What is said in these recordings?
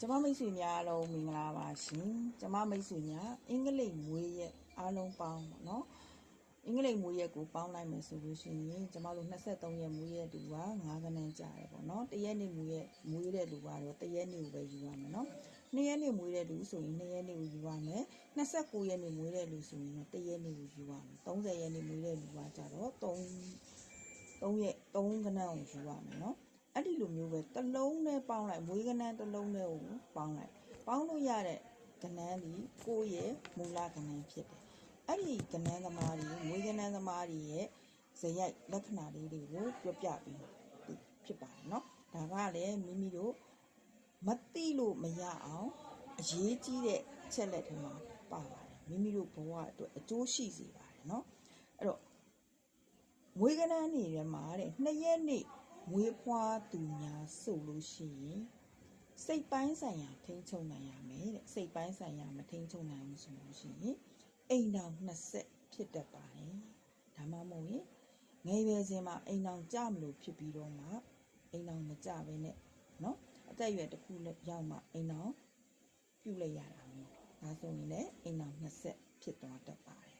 ကျမမိတ်ဆွေများအားလုံးမင်္ဂလာပါရှင်ကျမမိတ်ဆွေများအင်္ဂလိပ်မွေးရက်အားလုံးပေါင်းပေါ့နော်အင်္ဂလိပ်မွေးရက်ကိုပေါင်းလိုက်မယ်ဆိုလို့ရှိရင်ကျမတို့23ရက်မွေးရက်တူက9ခန်းကြာတယ်ပေါ့နော်တရက်နေ့မွေးရက်မွေးတဲ့လူကတော့တရက်နေ့ကိုပဲယူရမယ်နော်နှစ်ရက်နေ့မွေးတဲ့လူဆိုရင်နှစ်ရက်နေ့ကိုယူရမယ်29ရက်နေ့မွေးတဲ့လူဆိုရင်တရက်နေ့ကိုယူရမယ်30ရက်နေ့မွေးတဲ့လူကကြတော့3 3ရက်3ခဏကိုယူရမယ်နော် အဲ့ဒီလိုမျိုးပဲတစ်လုံးနဲ့ပေါင်းလိုက်မွေးကနန်းတစ်လုံးနဲ့ကိုပေါင်းလိုက်ပေါင်းလို့ရတဲ့ကနန်းဒီကိုယ့်ရဲ့မူလကနန်းဖြစ်တယ်အဲ့ဒီကနန်းသမားတွေမွေးကနန်းသမားတွေရဲ့ဇယိုက်လက္ခဏာလေးတွေကိုပြောပြပြီးဖြစ်ပါတယ်နော်ဒါကလည်းမိမိတို့မသိလို့မရအောင်အရေးကြီးတဲ့ချက်လက်တွေမှာပါပါတယ်မိမိတို့ဘဝအတွက်အကျိုးရှိစေပါတယ်နော်အဲ့တော့မွေးကနန်းနေထဲမှာတဲ့နှစ်ရက်နေ့ မွေးဖွားသူများဆိုလို့ရှိရင်စိတ်ပိုင်းဆိုင်ရာထိန်းချုပ်နိုင်ရမယ်တဲ့စိတ်ပိုင်းဆိုင်ရာမထိန်းချုပ်နိုင်ဘူးဆိုလို့ရှိရင်အိမ်တော်20ဖြစ်တတ်ပါတယ်ဒါမှမဟုတ်ရင်ငယ်ရွယ်စဉ်မှာအိမ်တော်ကြမလို့ဖြစ်ပြီးတော့မှအိမ်တော်မကြဘဲနဲ့เนาะအသက်အရွယ်တစ်ခုလောက်ရောက်မှအိမ်တော်ပြုတ်လိုက်ရတာမျိုးဒါဆိုရင်လည်းအိမ်တော်20ဖြစ်သွားတတ်ပါတယ်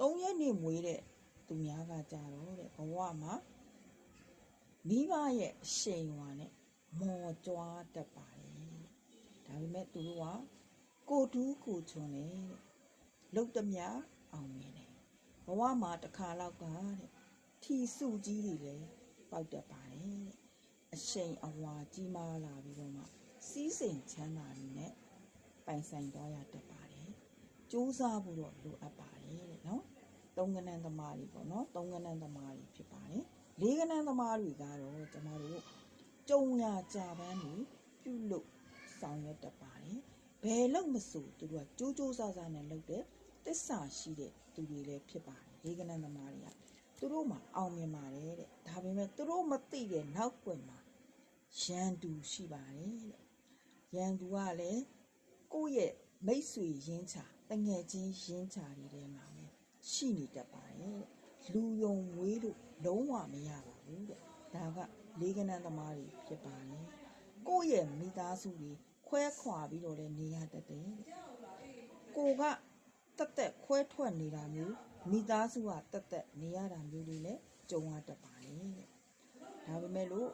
3ရက်နေ့မွေးတဲ့ သူများကကြတော့တဲ့ဘဝမှာ မိဘရဲ့အရှိန်ဝါနဲ့မော်ကြွားတတ်ပါတယ်ဒါပေမဲ့သူတို့ကကိုတူးကိုချွန်လေတဲ့လုတ်တမြအောင်မြင်တယ်ဘဝမှာတစ်ခါလောက်ကတဲ့ထီစုကြီးတွေလည်းပေါက်တတ်ပါတယ်တဲ့အရှိန်အဝါကြီးမားလာပြီးတော့မှစီးစိမ်ချမ်းသာနေနဲ့ပိုင်ဆိုင်သွားရတတ်ပါတယ်စူးစမ်းဖို့တော့လိုအပ်ပါတယ်တဲ့နော်သုံးကနန်းသမားတွေပေါ့နော်သုံးကနန်းသမားတွေဖြစ်ပါတယ် လေးကနန်းသမားတွေကတော့ကျမတို့ကြုံရကြပန်းတွေပြုလုပ်ဆောင်ရွက်တတ်ပါတယ်ဘယ်လို့မဆိုသူတို့ကကြိုးကြိုးစားစားနဲ့လုပ်တဲ့တစ္ဆာရှိတဲ့သူတွေလည်းဖြစ်ပါတယ်လေးကနန်းသမားတွေကသူတို့မှအောင်မြင်ပါတယ်တဲ့ဒါပေမဲ့သူတို့မသိတဲ့နောက်ွယ်မှာရန်သူရှိပါတယ်တဲ့ရန်သူကလည်းကိုယ့်ရဲ့မိတ်ဆွေရင်းချတငယ်ချင်းရင်းချတွေထဲမှာပဲရှိနေတတ်ပါတယ်တဲ့ လူယုံမွေးလို့လုံးဝမရပါဘူးတဲ့ဒါကလေးကနန်းသမားတွေဖြစ်ပါတယ်ကိုယ့်ရဲ့မိသားစုတွေခွဲခွာပြီးတော့လည်းနေရတတ်တယ်တဲ့ကိုကတက်တက်ခွဲထွက်နေတာမျိုးမိသားစုကတက်တက်နေရတာမျိုးတွေလည်းကြုံရတတ်ပါတယ်တဲ့ဒါပေမဲ့လို့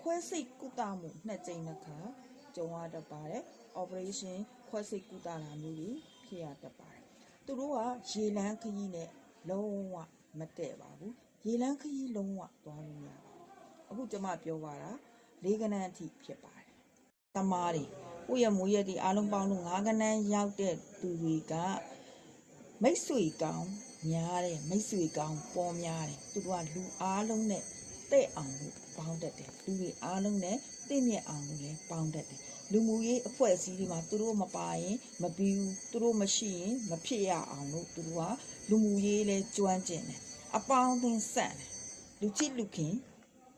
ခွဲစိတ်ကုသမှုနှစ်ကြိမ်နှစ်ခါကြုံရတတ်ပါတယ် operation ခွဲစိတ်ကုသတာမျိုးတွေဖြစ်ရတတ်ပါတယ်သူတို့ကရေလန်းခရီးနဲ့လုံးဝ မတည့်ပါဘူးရေလန်းခရီးလုံးဝသွားလို့မရပါဘူးအခုကျွန်မပြောပါတာလေးကနန်းအထိဖြစ်ပါတယ်တမားတွေကိုယ့်ရဲ့မွေးရက်ဒီအားလုံးပေါင်းလို့ငါးကနန်းရောက်တဲ့သူတွေကမိတ်ဆွေကောင်းများတယ်မိတ်ဆွေကောင်းပေါ်များတယ်သူတို့ကလူအားလုံးနဲ့တဲ့အောင်လို့ပေါင်းတတ်တယ်လူတွေအားလုံးနဲ့တင့်မြတ်အောင်လို့လည်းပေါင်းတတ်တယ် လူမှုရေးအဖွဲ့အစည်းတွေမှာသူတို့မပါရင်မပြီးဘူးသူတို့မရှိရင်မဖြစ်ရအောင်လို့သူတို့ကလူမှုရေးလဲကျွမ်းကျင်တယ်အပေါင်းအသင်းဆန့်တယ်လူချစ်လူခင်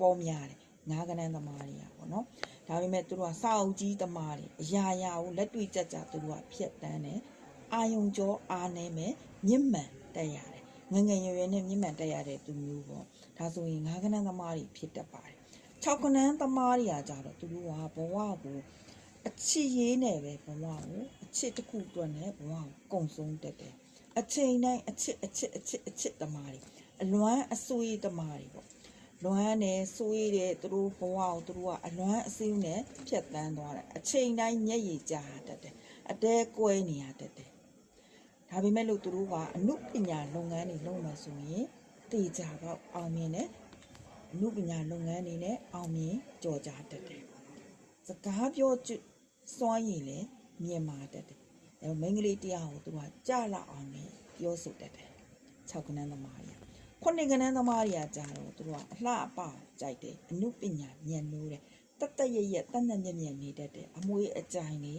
ပေါ်များတယ်ငါးကနန်းသမားတွေကပေါ့နော်ဒါပေမဲ့သူတို့ကစာအုပ်ကြီးသမားတွေအရာရာကိုလက်တွေ့ကြကြသူတို့ကဖြတ်တန်းတယ်အာယုံကြောအားနေမယ်မြင့်မှန်တက်ရတယ်ငယ်ငယ်ရွယ်ရွယ်နဲ့မြင့်မှန်တက်ရတဲ့သူမျိုးပေါ့ဒါဆိုရင်ငါးကနန်းသမားတွေဖြစ်တတ်ပါတယ်၆ကနန်းသမားတွေကကြတော့သူတို့ကဘဝကို အချစ်ရေးနဲ့ပဲဘဝကိုအချစ်တစ်ခုအတွက်နဲ့ဘဝကိုကုံဆုံးတက်တယ်အချိန်တိုင်းအချစ်အချစ်အချစ်အချစ်တမားတွေအလွမ်းအဆွေးတမားတွေပေါ့လွမ်းနဲ့ဆွေးတဲ့သူတို့ဘဝကိုသူတို့ကအလွမ်းအစင်းနဲ့ဖြတ်တန်းသွားတယ်အချိန်တိုင်းမျက်ရည်ကျတတ်တယ်အတဲကွဲနေရတတ်တယ်ဒါပေမဲ့လို့သူတို့ကအမှုပညာလုပ်ငန်းတွေလုပ်မှဆိုရင်တေချာတော့အောင်မြင်တယ်အမှုပညာလုပ်ငန်းတွေနဲ့အောင်မြင်ကြော်ကြတတ်တယ်စကားပြောကျွ စွမ်းရည်လည်းမြင်မာတတ်တယ်။အဲမိန်းကလေးတရားကိုသူကကြလာအောင်လည်းပြောဆိုတတ်တယ်။၆ကနန်းသမားတွေကခုနှစ်ကနန်းသမားတွေကကြာတော့သူတို့ကအလှအပကြိုက်တယ်အနုပညာဉာဏ်နိုးတယ်တတ်တတ်ရရတတ်တတ်မြတ်မြတ်နေတတ်တယ်အမွေးအကြိုင်နေ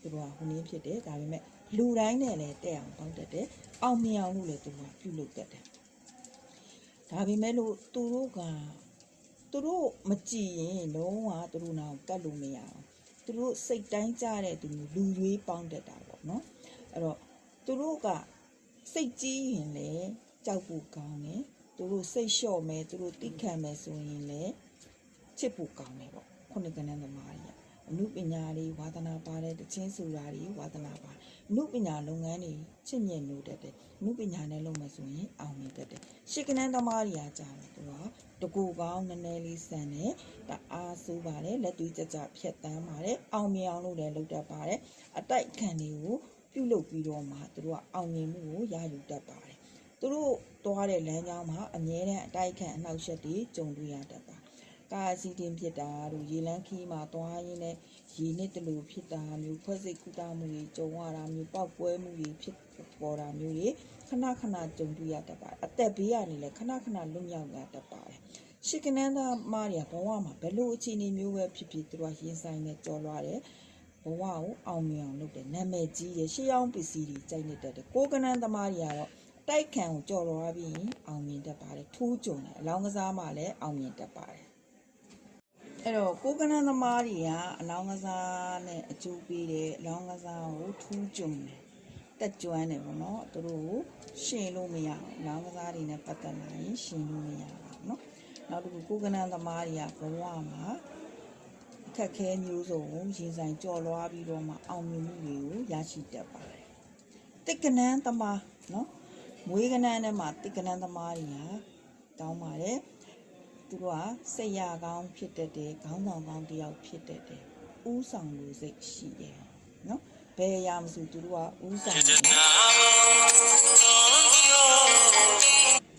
သူတို့ကဟိုနည်းဖြစ်တယ်ဒါပေမဲ့လူတိုင်းနဲ့လည်းတဲ့အောင်ပေါက်တတ်တယ်အောင်မြင်အောင်လို့လည်းသူကပြုလုပ်တတ်တယ်ဒါပေမဲ့လို့သူတို့ကသူတို့မကြည်ရင်လုံးဝသူတို့နောက်ကတ်လို့မရအောင် သူတို့စိတ်တိုင်းကြတဲ့သူလူရွေးပေါင်းတတ်တာပေါ့နော်အဲ့တော့သူတို့ကစိတ်ကြီးရင်လေကြောက်ဖို့ကောင်းတယ်သူတို့စိတ်လျှော့မယ်သူတို့တိခံမယ်ဆိုရင်လေချစ်ဖို့ကောင်းတယ်ပေါ့ခုနှစ်ကနန်းသမားကြီးကအမှုပညာတွေဝါသနာပါတယ်တချင်းဆိုတာတွေဝါသနာပါတယ်အမှုပညာလုပ်ငန်းတွေချစ်မြတ်လို့တတ်တယ်အမှုပညာနဲ့လုပ်မယ်ဆိုရင်အောင်မြင်တတ်တယ်ရှေကနန်းသမားတွေကကြာတယ်သူက တကူကောင်းနည်းနည်းလေးစံတယ်တအားဆိုးပါတယ်လက်တွေ့ကြကြဖြတ်တန်းပါတယ်အောင်မြင်အောင်လုပ်လည်းလုပ်တတ်ပါတယ်အတိုက်ခံတွေကိုပြုလုပ်ပြီးတော့မှသူတို့ကအောင်မြင်မှုကိုရယူတတ်ပါတယ်သူတို့သွားတဲ့လမ်းကြောင်းမှာအမြဲတမ်းအတိုက်ခံအနှောက်အယှက်တွေကြုံတွေ့ရတတ်တာကာအစီတင်ဖြစ်တာတို့ရေလန်းခီးမှာသွားရင်းနဲ့ရေနစ်တလူဖြစ်တာမျိုးဖွဲ့စိတ်ကုသမှုတွေကြုံရတာမျိုးပောက်ကွဲမှုတွေဖြစ်ပေါ်တာမျိုးတွေခဏခဏကြုံတွေ့ရတတ်ပါတယ်အသက်ဘေးကနေလည်းခဏခဏလွတ်မြောက်ရတတ်ပါတယ် ရှစ်ကနန်းသားမတွေကဘဝမှာဘယ်လိုအခြေအနေမျိုးပဲဖြစ်ဖြစ်သူတို့ကရင်ဆိုင်နဲ့ကြော်လွှားတယ်ဘဝကိုအောင်မြင်အောင်လုပ်တယ်နာမည်ကြီးရဲ့ရှေးအောင်ပစ္စည်းတွေစိုက်နေတတ်တယ်ကိုယ်ကနန်းသမားတွေကတော့တိုက်ခံကိုကြော်လွှားပြီးရင်အောင်မြင်တတ်ပါတယ်ထူးကြုံတယ်အလောင်းကစားမှလည်းအောင်မြင်တတ်ပါတယ်အဲ့တော့ကိုကနန်းသမားတွေကအလောင်းကစားနဲ့အကျိုးပေးတယ်အလောင်းကစားကိုထူးကြုံတယ်တက်ကြွမ်းတယ်ပေါ့နော်သူတို့ကိုရှင်လို့မရအောင်အလောင်းကစားတွေနဲ့ပတ်သက်လာရင်ရှင်လို့မရအောင် နော်နောက်တစ်ခုကိုကနန်းသမားတွေကဘဝမှာအခက်ခဲမျိုးစုံကိုရင်ဆိုင်ကြော်လွှားပြီးတော့မှအောင်မြင်မှုတွေကိုရရှိတတ်ပါတယ်တစ်ကနန်းသမားနော်မွေးကနန်းထဲမှာတစ်ကနန်းသမားတွေကတောင်းပါတယ်သူတို့ကစိတ်ရကောင်းဖြစ်တတ်တယ်ခေါင်းဆောင်ကောင်းတစ်ယောက်ဖြစ်တတ်တယ်ဥဆောင်လူစိတ်ရှိတယ်နော်ဘယ်အရာမဆိုသူတို့ကဥဆောင်တယ်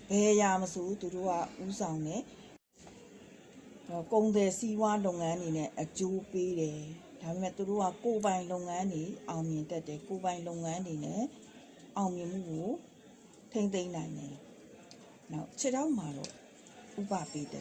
ဘယ်အရာမဆိုသူတို့ကဥဆောင်တယ်တော့ကုံတယ်စီးပွားလုပ်ငန်းတွေနဲ့အကျိုးပေးတယ်ဒါပေမဲ့သူတို့ကကိုယ်ပိုင်လုပ်ငန်းတွေအောင်မြင်တတ်တယ်ကိုယ်ပိုင်လုပ်ငန်းတွေနဲ့အောင်မြင်မှုကိုထိမ့်သိမ့်နိုင်တယ်။နောက်ခြေထောက်မှာတော့ဥပပေးတယ်